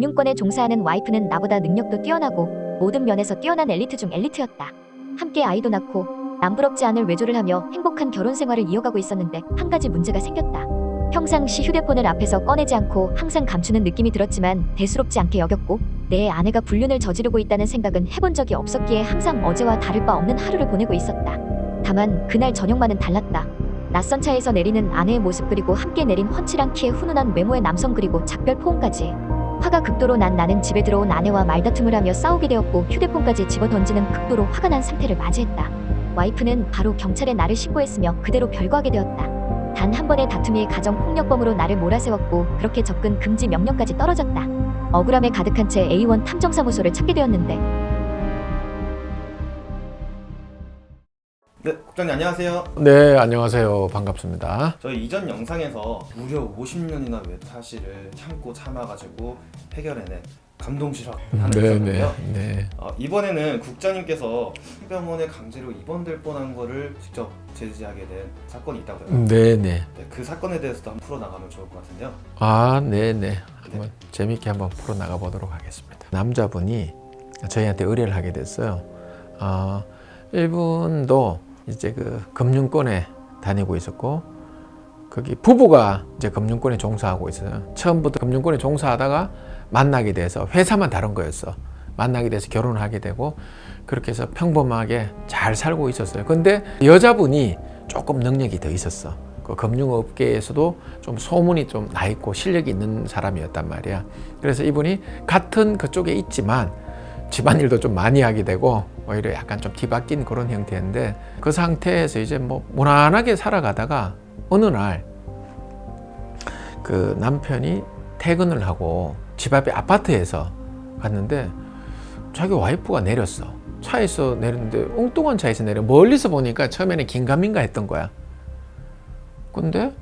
금융권에 종사하는 와이프는 나보다 능력도 뛰어나고 모든 면에서 뛰어난 엘리트 중 엘리트였다. 함께 아이도 낳고 남부럽지 않을 외조를 하며 행복한 결혼 생활을 이어가고 있었는데 한 가지 문제가 생겼다. 평상시 휴대폰을 앞에서 꺼내지 않고 항상 감추는 느낌이 들었지만 대수롭지 않게 여겼고 내 아내가 불륜을 저지르고 있다는 생각은 해본 적이 없었기에 항상 어제와 다를 바 없는 하루를 보내고 있었다. 다만 그날 저녁만은 달랐다. 낯선 차에서 내리는 아내의 모습 그리고 함께 내린 훤칠한 키에 훈훈한 외모의 남성 그리고 작별 포옹까지 화가 극도로 난 나는 집에 들어온 아내와 말다툼을 하며 싸우게 되었고 휴대폰까지 집어 던지는 극도로 화가 난 상태를 맞이했다. 와이프는 바로 경찰에 나를 신고했으며 그대로 별거하게 되었다. 단 한 번의 다툼이 가정폭력범으로 나를 몰아세웠고 그렇게 접근 금지 명령까지 떨어졌다. 억울함에 가득한 채 A1 탐정사무소를 찾게 되었는데 네, 국장님 안녕하세요. 네, 안녕하세요. 반갑습니다. 저희 이전 영상에서 무려 50년이나 외타시를 참고 참아가지고 해결해낸 감동 실화 하나 네. 네, 네. 어, 이번에는 국장님께서 병원에 강제로 입원될 뻔한 거를 직접 제지하게 된 사건이 있다고요. 네, 네. 네, 그 사건에 대해서도 한번 풀어나가면 좋을 것 같은데요. 아, 네, 네. 한번 재밌게 한번 풀어 나가 보도록 하겠습니다. 남자분이 저희한테 의뢰를 하게 됐어요. 아, 이분도 이제 그 금융권에 다니고 있었고 거기 부부가 이제 금융권에 종사하고 있어요. 처음부터 금융권에 종사하다가 만나게 돼서 회사만 다른 거였어. 만나게 돼서 결혼을 하게 되고 그렇게 해서 평범하게 잘 살고 있었어요. 근데 여자분이 조금 능력이 더 있었어. 그 금융업계에서도 좀 소문이 좀 나 있고 실력이 있는 사람이었단 말이야. 그래서 이분이 같은 그쪽에 있지만 집안일도 좀 많이 하게 되고 오히려 약간 좀 뒤바뀐 그런 형태인데 그 상태에서 이제 뭐 무난하게 살아가다가 어느 날 그 남편이 퇴근을 하고 집 앞에 아파트에서 갔는데 자기 와이프가 내렸어. 차에서 내렸는데 엉뚱한 차에서 내려 멀리서 보니까 처음에는 긴가민가 했던 거야. 근데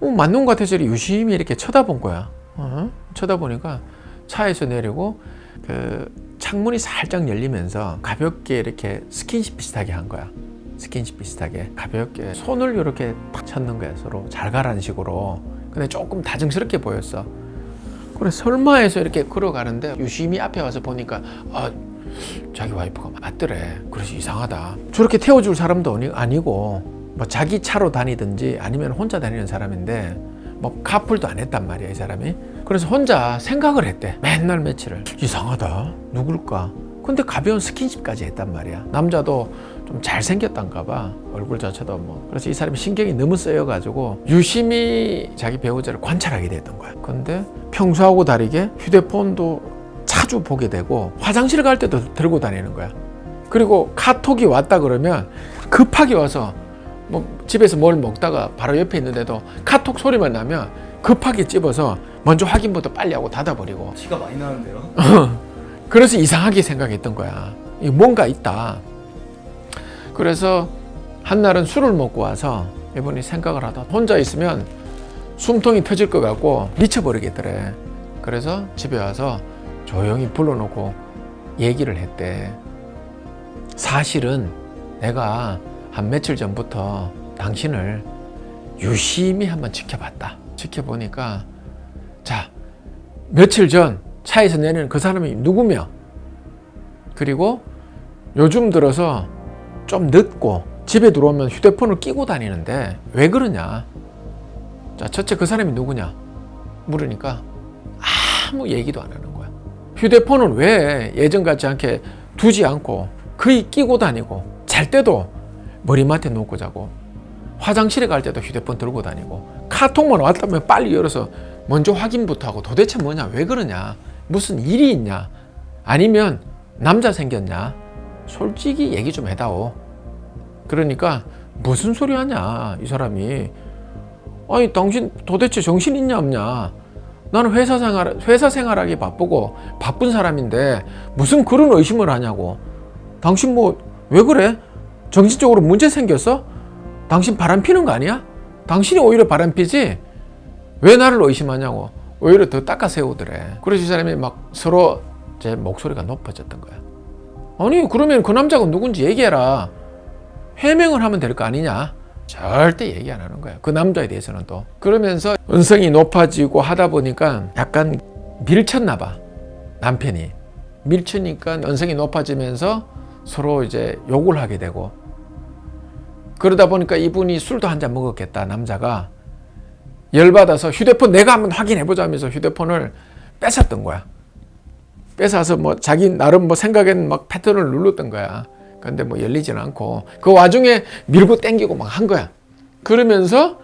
어, 맞는 것 같아서 유심히 이렇게 쳐다본 거야. 어? 쳐다보니까 차에서 내리고 그 창문이 살짝 열리면서 가볍게 이렇게 스킨십 비슷하게 한 거야. 스킨십 비슷하게 가볍게 손을 이렇게 탁 쳤는 거야 서로 잘 가라는 식으로. 근데 조금 다정스럽게 보였어. 그래 설마 해서 이렇게 걸어가는데 유심히 앞에 와서 보니까 아 자기 와이프가 맞더래. 그래서 이상하다. 저렇게 태워줄 사람도 아니- 아니고 뭐 자기 차로 다니든지 아니면 혼자 다니는 사람인데 뭐 카풀도 안 했단 말이야 이 사람이. 그래서 혼자 생각을 했대. 맨날 며칠을 이상하다. 누굴까? 근데 가벼운 스킨십까지 했단 말이야. 남자도 좀 잘생겼단가 봐. 얼굴 자체도 뭐. 그래서 이 사람이 신경이 너무 쓰여가지고 유심히 자기 배우자를 관찰하게 됐던 거야. 근데 평소하고 다르게 휴대폰도 자주 보게 되고 화장실 갈 때도 들고 다니는 거야. 그리고 카톡이 왔다 그러면 급하게 와서 뭐 집에서 뭘 먹다가 바로 옆에 있는데도 카톡 소리만 나면 급하게 집어서 먼저 확인부터 빨리 하고 닫아버리고 티가 많이 나는데요. 그래서 이상하게 생각했던 거야. 이 뭔가 있다. 그래서 한날은 술을 먹고 와서 이분이 생각을 하다 혼자 있으면 숨통이 터질 것 같고 미쳐버리겠더래. 그래서 집에 와서 조용히 불러놓고 얘기를 했대. 사실은 내가 한 며칠 전부터 당신을 유심히 한번 지켜봤다. 지켜보니까 자 며칠 전 차에서 내리는 그 사람이 누구며 그리고 요즘 들어서 좀 늦고 집에 들어오면 휴대폰을 끼고 다니는데 왜 그러냐? 자, 첫째 그 사람이 누구냐? 물으니까 아무 얘기도 안 하는 거야. 휴대폰은 왜 예전 같지 않게 두지 않고 거의 끼고 다니고 잘 때도 머리맡에 놓고 자고 화장실에 갈 때도 휴대폰 들고 다니고 카톡만 왔다면 빨리 열어서 먼저 확인부터 하고 도대체 뭐냐? 왜 그러냐? 무슨 일이 있냐? 아니면 남자 생겼냐? 솔직히 얘기 좀 해다오. 그러니까 무슨 소리 하냐 이 사람이. 아니 당신 도대체 정신 있냐 없냐? 나는 회사 생활 회사 생활하기 바쁘고 바쁜 사람인데 무슨 그런 의심을 하냐고. 당신 뭐 왜 그래? 정신적으로 문제 생겼어? 당신 바람 피는 거 아니야? 당신이 오히려 바람 피지 왜 나를 의심하냐고. 오히려 더 닦아 세우더래. 그래서 이 사람이 막 서로 제 목소리가 높아졌던 거야. 아니 그러면 그 남자가 누군지 얘기해라. 해명을 하면 될 거 아니냐? 절대 얘기 안 하는 거야. 그 남자에 대해서는 또. 그러면서 은성이 높아지고 하다 보니까 약간 밀쳤나 봐. 남편이. 밀치니까 연성이 높아지면서 서로 이제 욕을 하게 되고. 그러다 보니까 이분이 술도 한 잔 먹었겠다 남자가 열받아서 휴대폰 내가 한번 확인해 보자면서 휴대폰을 뺏었던 거야. 뺏어서 뭐 자기 나름 뭐 생각엔 막 패턴을 눌렀던 거야. 근데 뭐 열리지는 않고 그 와중에 밀고 땡기고 막 한 거야. 그러면서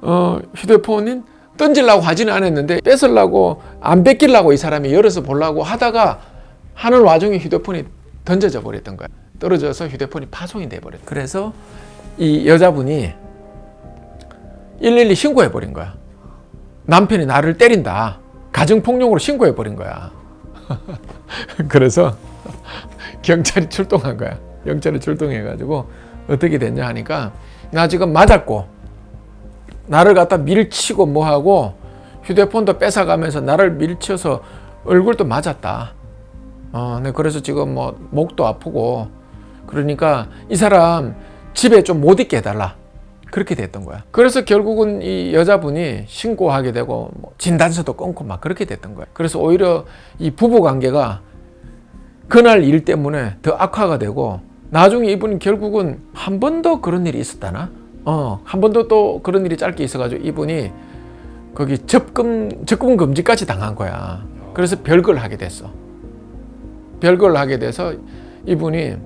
어 휴대폰인 던질라고 하지는 않았는데 뺏으려고 안 뺏기려고 이 사람이 열어서 보려고 하다가 하는 와중에 휴대폰이 던져져 버렸던 거야. 떨어져서 휴대폰이 파손이 돼 버렸. 그래서 이 여자분이 112 신고해 버린 거야. 남편이 나를 때린다. 가정 폭력으로 신고해 버린 거야. 그래서 경찰이 출동한 거야. 경찰이 출동해 가지고 어떻게 됐냐 하니까 나 지금 맞았고 나를 갖다 밀치고 뭐 하고 휴대폰도 뺏어가면서 나를 밀쳐서 얼굴도 맞았다. 어, 네, 그래서 지금 뭐 목도 아프고 그러니까 이 사람 집에 좀 못 있게 해달라. 그렇게 됐던 거야. 그래서 결국은 이 여자분이 신고하게 되고 뭐 진단서도 끊고 막 그렇게 됐던 거야. 그래서 오히려 이 부부 관계가 그날 일 때문에 더 악화가 되고 나중에 이분이 결국은 한번더 그런 일이 있었다나? 어, 한번더또 그런 일이 짧게 있어가지고 이분이 거기 접근, 접근 금지까지 당한 거야. 그래서 별걸 하게 됐어. 별걸 하게 돼서 이분이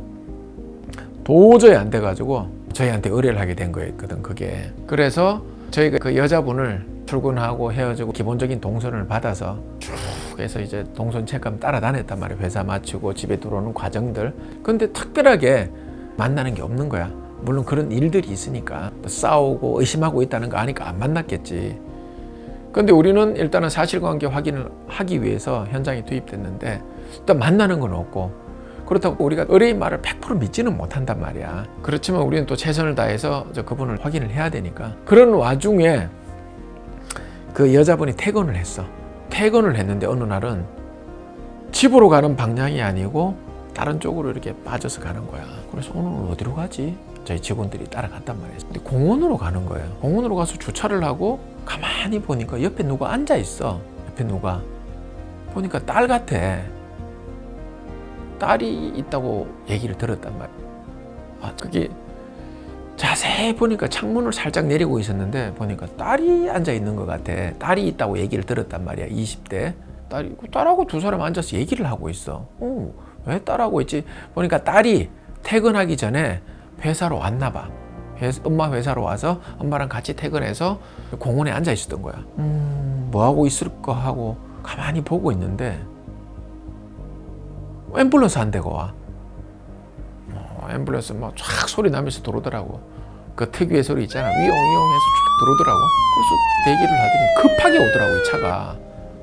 도저히 안 돼가지고 저희한테 의뢰를 하게 된 거였거든, 그게. 그래서 저희가 그 여자분을 출근하고 헤어지고 기본적인 동선을 받아서 쭉 해서 이제 동선 체크하면 따라다녔단 말이에요. 회사 마치고 집에 들어오는 과정들. 근데 특별하게 만나는 게 없는 거야. 물론 그런 일들이 있으니까 또 싸우고 의심하고 있다는 거 아니까 안 만났겠지. 근데 우리는 일단은 사실관계 확인을 하기 위해서 현장에 투입됐는데 일단 만나는 건 없고 그렇다고 우리가 의뢰인 말을 100% 믿지는 못한단 말이야. 그렇지만 우리는 또 최선을 다해서 저 그분을 확인을 해야 되니까 그런 와중에 그 여자분이 퇴근을 했어. 퇴근을 했는데 어느 날은 집으로 가는 방향이 아니고 다른 쪽으로 이렇게 빠져서 가는 거야. 그래서 오늘 어디로 가지? 저희 직원들이 따라갔단 말이에요. 근데 공원으로 가는 거예요. 공원으로 가서 주차를 하고 가만히 보니까 옆에 누가 앉아 있어. 옆에 누가 보니까 딸 같아. 딸이 있다고 얘기를 들었단 말이야. 아, 그게 자세히 보니까 창문을 살짝 내리고 있었는데 보니까 딸이 앉아 있는 것 같아. 딸이 있다고 얘기를 들었단 말이야. 20대. 딸이 그 딸하고 두 사람 앉아서 얘기를 하고 있어. 어, 왜 딸하고 있지? 보니까 딸이 퇴근하기 전에 회사로 왔나 봐. 회사, 엄마 회사로 와서 엄마랑 같이 퇴근해서 공원에 앉아 있었던 거야. 음, 뭐 하고 있을까 하고 가만히 보고 있는데 앰뷸런스 한 대가 와. 어, 앰뷸런스 막쫙 소리 나면서 들어오더라고. 그 특유의 소리 있잖아. 위용 위용 해서 쫙 들어오더라고. 그래서 대기를 하더니 급하게 오더라고 이 차가.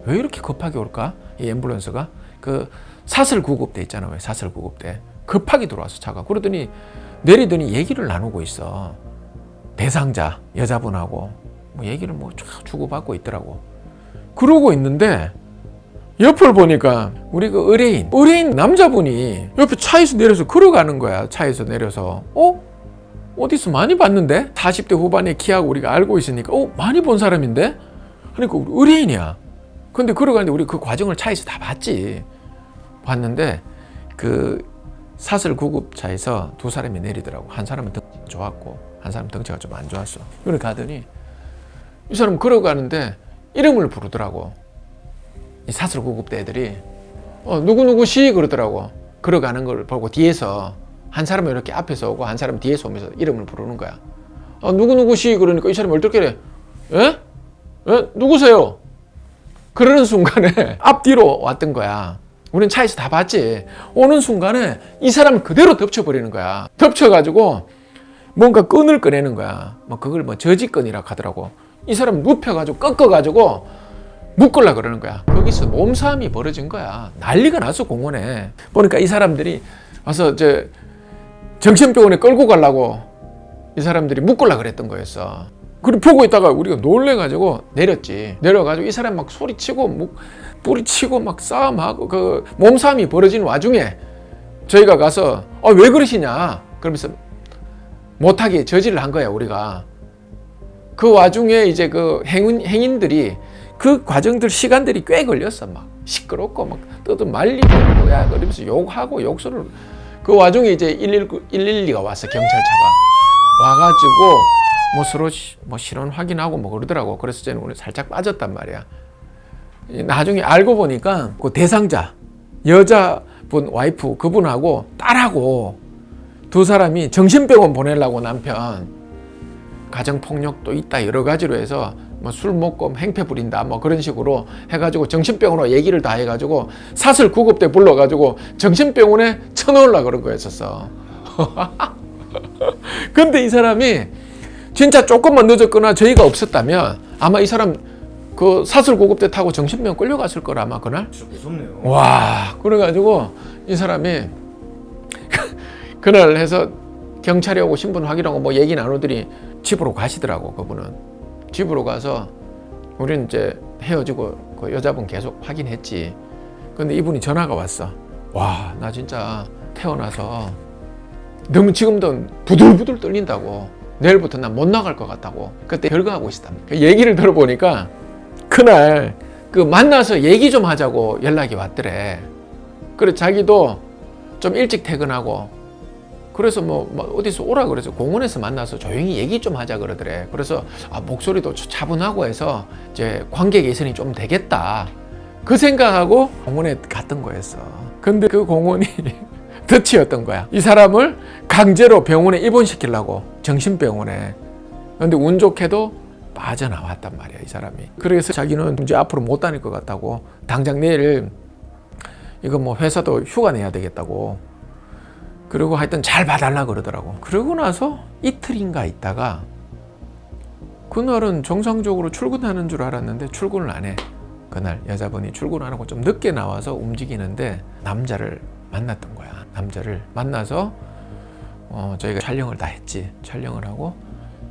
왜 이렇게 급하게 올까? 이 앰뷸런스가 그 사설 구급대 있잖아. 왜 사설 구급대. 급하게 들어와서 차가. 그러더니 내리더니 얘기를 나누고 있어. 대상자 여자분하고 뭐 얘기를 뭐 쫙 주고받고 있더라고. 그러고 있는데 옆을 보니까 우리 그 의뢰인, 의뢰인 남자분이 옆에 차에서 내려서 걸어가는 거야. 차에서 내려서. 어? 어디서 많이 봤는데? 40대 후반의 키하고 우리가 알고 있으니까 어? 많이 본 사람인데? 그러니까 우리 의뢰인이야. 근데 걸어가는데 우리 그 과정을 차에서 다 봤지. 봤는데 그 사설 구급차에서 두 사람이 내리더라고. 한 사람은 등 좋았고 한 사람은 덩치가 좀 안 좋았어. 그래 가더니 이 사람 걸어가는데 이름을 부르더라고. 이 사설 구급대 애들이 어, 누구누구 시 그러더라고. 걸어가는 걸 보고 뒤에서 한 사람은 이렇게 앞에서 오고 한 사람은 뒤에서 오면서 이름을 부르는 거야. 어, 누구누구 시 그러니까 이 사람이 얼떨결에 에? 에? 누구세요? 그러는 순간에 앞뒤로 왔던 거야. 우린 차에서 다 봤지. 오는 순간에 이 사람 그대로 덮쳐버리는 거야. 덮쳐가지고 뭔가 끈을 꺼내는 거야. 뭐 그걸 뭐 저지끈이라고 하더라고. 이 사람 눕혀가지고 꺾어가지고 묶으려 그러는 거야. 거기서 몸싸움이 벌어진 거야. 난리가 났어 공원에. 보니까 이 사람들이 와서 저 정신병원에 끌고 가려고 이 사람들이 묶으려 그랬던 거였어. 그리고 보고 있다가 우리가 놀래가지고 내렸지. 내려가지고 이 사람 막 소리치고 목 뿌리치고 막 싸움하고 그 몸싸움이 벌어진 와중에 저희가 가서 아, 왜 그러시냐 그러면서 못하게 저지를 한 거야 우리가. 그 와중에 이제 그 행인, 행인들이 그 과정들 시간들이 꽤 걸렸어. 막 시끄럽고 막 떠도 말리고 뭐야 그러면서 욕하고 욕설을. 그 와중에 이제 119, 112가 왔어 경찰차가 와 가지고 뭐 서로 시- 뭐 신원 확인하고 뭐 그러더라고. 그래서 저는 오늘 살짝 빠졌단 말이야. 나중에 알고 보니까 그 대상자 여자분 와이프 그분하고 딸하고 두 사람이 정신병원 보내려고 남편 가정폭력도 있다 여러 가지로 해서 뭐 술 먹고 행패 부린다 뭐 그런 식으로 해가지고 정신병원으로 얘기를 다 해가지고 사슬 구급대 불러가지고 정신병원에 쳐넣으려 그런 거였었어. 근데 이 사람이 진짜 조금만 늦었거나 저희가 없었다면 아마 이 사람 그 사슬 구급대 타고 정신병원 끌려갔을 거라 아마 그날. 진짜 무섭네요. 와 그래가지고 이 사람이 그날 해서 경찰이 오고 신분 확인하고 뭐 얘기 나누더니 집으로 가시더라고 그분은 집으로 가서 우리는 이제 헤어지고 그 여자분 계속 확인했지. 근데 이분이 전화가 왔어. 와 나 진짜 태어나서 너무 지금도 부들부들 떨린다고. 내일부터 난 못 나갈 것 같다고. 그때 결과하고 있었다 그 얘기를 들어보니까 그날 그 만나서 얘기 좀 하자고 연락이 왔더래. 그래 자기도 좀 일찍 퇴근하고 그래서 뭐, 뭐 어디서 오라 그래서 공원에서 만나서 조용히 얘기 좀 하자 그러더래. 그래서 아, 목소리도 차분하고 해서 이제 관계 개선이 좀 되겠다. 그 생각하고 공원에 갔던 거였어. 근데 그 공원이 덫이었던 거야. 이 사람을 강제로 병원에 입원시키려고 정신병원에. 근데 운 좋게도 빠져나왔단 말이야 이 사람이. 그래서 자기는 이제 앞으로 못 다닐 것 같다고 당장 내일 이거 뭐 회사도 휴가 내야 되겠다고 그리고 하여튼 잘 봐달라 그러더라고. 그러고 나서 이틀인가 있다가 그날은 정상적으로 출근하는 줄 알았는데 출근을 안 해. 그날 여자분이 출근 안 하고 좀 늦게 나와서 움직이는데 남자를 만났던 거야. 남자를 만나서 어, 저희가 촬영을 다 했지. 촬영을 하고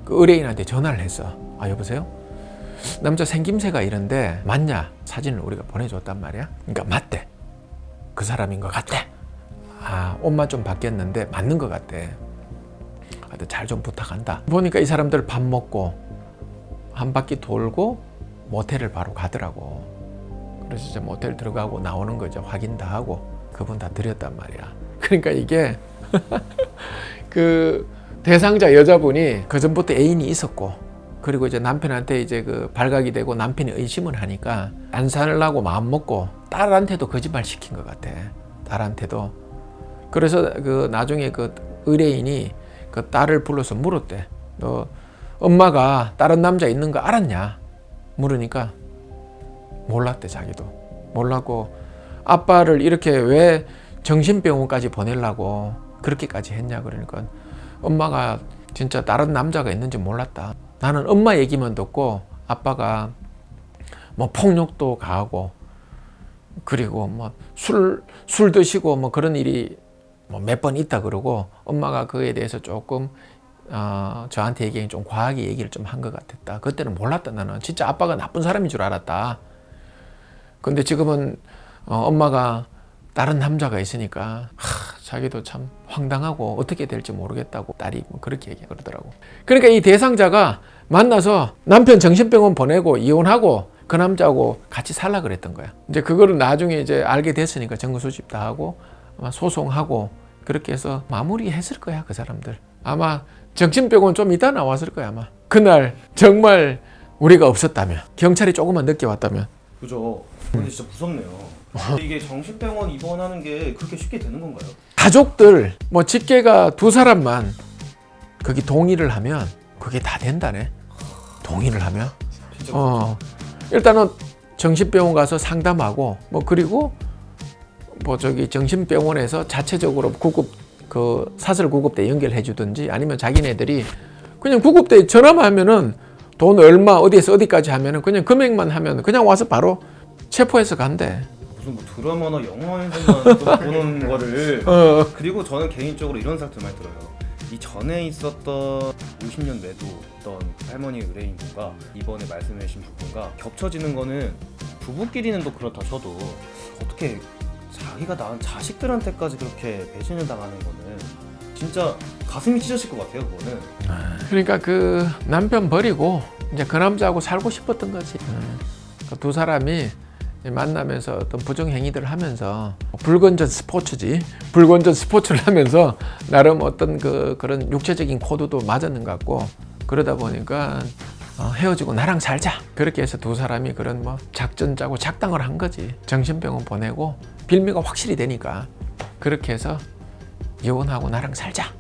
그 의뢰인한테 전화를 했어. 아 여보세요? 남자 생김새가 이런데 맞냐? 사진을 우리가 보내줬단 말이야. 그러니까 맞대. 그 사람인 것 같대. 아, 옷만 좀 바뀌었는데 맞는 것 같대. 하여튼 잘 좀 부탁한다. 보니까 이 사람들 밥 먹고 한 바퀴 돌고 모텔을 바로 가더라고. 그래서 이제 모텔 들어가고 나오는 거 이제 확인 다 하고 그분 다 드렸단 말이야. 그러니까 이게 그 대상자 여자분이 그 전부터 애인이 있었고 그리고 이제 남편한테 이제 그 발각이 되고 남편이 의심을 하니까 안 살라고 마음 먹고 딸한테도 거짓말 시킨 것 같아. 딸한테도 그래서 그 나중에 그 의뢰인이 그 딸을 불러서 물었대. 너 엄마가 다른 남자 있는 거 알았냐? 물으니까 몰랐대 자기도. 몰랐고 아빠를 이렇게 왜 정신병원까지 보내려고 그렇게까지 했냐 그러니까 엄마가 진짜 다른 남자가 있는지 몰랐다. 나는 엄마 얘기만 듣고 아빠가 뭐 폭력도 가하고 그리고 뭐 술 술 드시고 뭐 그런 일이 뭐 몇 번 있다 그러고 엄마가 그에 대해서 조금 어, 저한테 얘기하기 좀 과하게 얘기를 좀 한 것 같았다. 그때는 몰랐다 나는 진짜 아빠가 나쁜 사람인 줄 알았다. 근데 지금은 어, 엄마가 다른 남자가 있으니까 하, 자기도 참 황당하고 어떻게 될지 모르겠다고 딸이 뭐 그렇게 얘기 그러더라고. 그러니까 이 대상자가 만나서 남편 정신병원 보내고 이혼하고 그 남자하고 같이 살라 그랬던 거야. 이제 그거를 나중에 이제 알게 됐으니까 증거 수집 다 하고 소송하고 그렇게 해서 마무리했을 거야 그 사람들. 아마 정신병원 좀 이따 나왔을 거야 아마. 그날 정말 우리가 없었다면 경찰이 조금만 늦게 왔다면 그죠. 근데 진짜 무섭네요. 이게 정신병원 입원하는 게 그렇게 쉽게 되는 건가요? 가족들 뭐 직계가 두 사람만 거기 동의를 하면 그게 다 된다네. 동의를 하면. 진짜 어 일단은 정신병원 가서 상담하고 뭐 그리고 뭐 저기 정신병원에서 자체적으로 구급 그 사설 구급대 연결해 주든지 아니면 자기네들이 그냥 구급대 전화만 하면은 돈 얼마 어디에서 어디까지 하면은 그냥 금액만 하면 그냥 와서 바로 체포해서 간대. 무슨 뭐 드라마나 영화에서만 또 보는 거를 어. 그리고 저는 개인적으로 이런 생각도 많이 들어요. 이 전에 있었던 50년 내도던 할머니 의뢰인분과 이번에 말씀해주신 부분과 겹쳐지는 거는 부부끼리는 또 그렇다 쳐도 어떻게 자기가 낳은 자식들한테까지 그렇게 배신을 당하는 거는 진짜 가슴이 찢어질 것 같아요 그거는 그러니까 그 남편 버리고 이제 그 남자하고 살고 싶었던 거지. 음. 그두 사람이 만나면서 어떤 부정 행위들을 하면서 불건전 스포츠지 불건전 스포츠를 하면서 나름 어떤 그 그런 육체적인 코드도 맞았는 것 같고 그러다 보니까 어, 헤어지고 나랑 살자. 그렇게 해서 두 사람이 그런 뭐 작전 짜고 작당을 한 거지. 정신병원 보내고 빌미가 확실히 되니까 그렇게 해서 이혼하고 나랑 살자.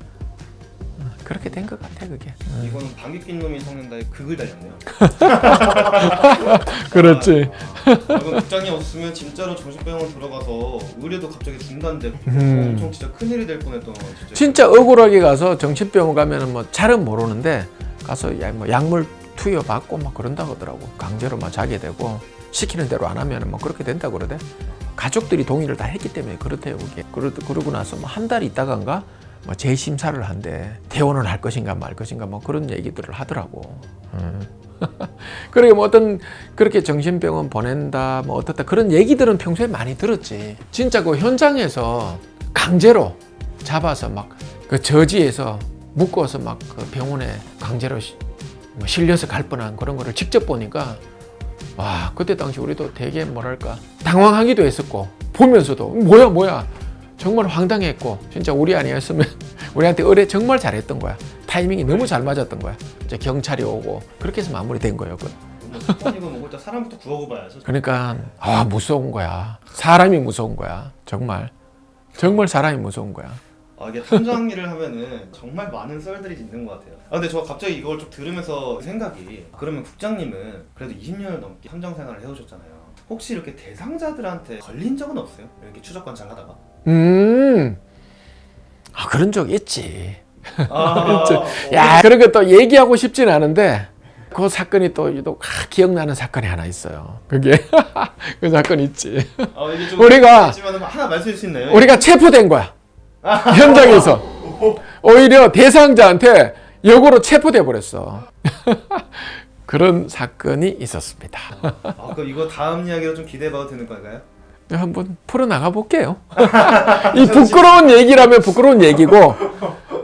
어, 그렇게 된 것 같아 그게. 이거는 방귀 낀 놈이 성낸다에 극을 달렸네요. 그렇지. 아, 이건 국장님 없으면 진짜로 정신병원 들어가서 의료도 갑자기 중단되고 음. 엄청 진짜 큰일이 될 뻔했던 진짜. 진짜 억울하게 가서 정신병원 가면은 뭐 잘은 모르는데 가서 야, 뭐 약물 투여 받고 막 그런다 그러더라고. 강제로 막 자게 되고 시키는 대로 안 하면은 뭐 그렇게 된다 그러대? 가족들이 동의를 다 했기 때문에 그렇대요 그게. 그러, 그러고 나서 뭐 한 달 있다간가 뭐 재심사를 한대. 퇴원을 할 것인가 말 것인가 뭐 그런 얘기들을 하더라고. 음. 그러게 뭐 어떤 그렇게 정신병원 보낸다 뭐 어떻다 그런 얘기들은 평소에 많이 들었지. 진짜 그 현장에서 강제로 잡아서 막 그 저지에서 묶어서 막 그 병원에 강제로 시- 뭐 실려서 갈 뻔한 그런 거를 직접 보니까 와 그때 당시 우리도 되게 뭐랄까 당황하기도 했었고 보면서도 뭐야 뭐야 정말 황당했고 진짜 우리 아니었으면 우리한테 의뢰 정말 잘했던 거야. 타이밍이 너무 잘 맞았던 거야. 이제 경찰이 오고 그렇게 해서 마무리된 뭐 일단 사람부터 구하고 봐야죠. 그러니까 아 무서운 거야. 사람이 무서운 거야. 정말. 정말 사람이 무서운 거야 아 이게 탐정 일을 하면은 정말 많은 썰들이 있는 것 같아요. 아 근데 저 갑자기 이걸 좀 들으면서 생각이 그러면 국장님은 그래도 20년을 넘게 탐정 생활을 해오셨잖아요. 혹시 이렇게 대상자들한테 걸린 적은 없어요? 이렇게 추적 관찰하다가? 음 아, 그런 적 있지 아, 야, 그런 것도 얘기하고 싶진 않은데 그 사건이 또 유독 아, 기억나는 사건이 하나 있어요. 그게 그 사건 있지. 아, 이게 좀 우리가- 지만 하나 말씀해 주수 있나요? 우리가 체포된 거야. 현장에서 오히려 대상자한테 역으로 체포돼 버렸어. 그런 사건이 있었습니다. 아, 그럼 이거 다음 이야기로 좀 기대해봐도 되는 건가요? 한번 풀어 나가 볼게요. 이 부끄러운 얘기라면 부끄러운 얘기고,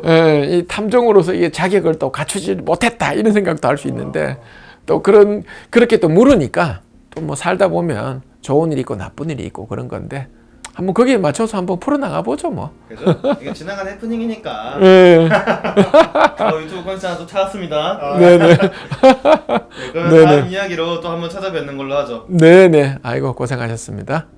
예, 이 탐정으로서 이 자격을 또 갖추지 못했다 이런 생각도 할 수 있는데 또 그런 그렇게 또 물으니까 또 뭐 살다 보면 좋은 일이 있고 나쁜 일이 있고 그런 건데 한번 거기에 맞춰서 한번 풀어 나가 보죠 뭐. 그죠? 이게 지나간 해프닝이니까 예, 어, 유튜브 컨텐츠 하나 또 찾았습니다. 네네, 네, 네네. 다음 이야기로 또 한번 찾아뵙는 걸로 하죠. 네네. 아이고 고생하셨습니다.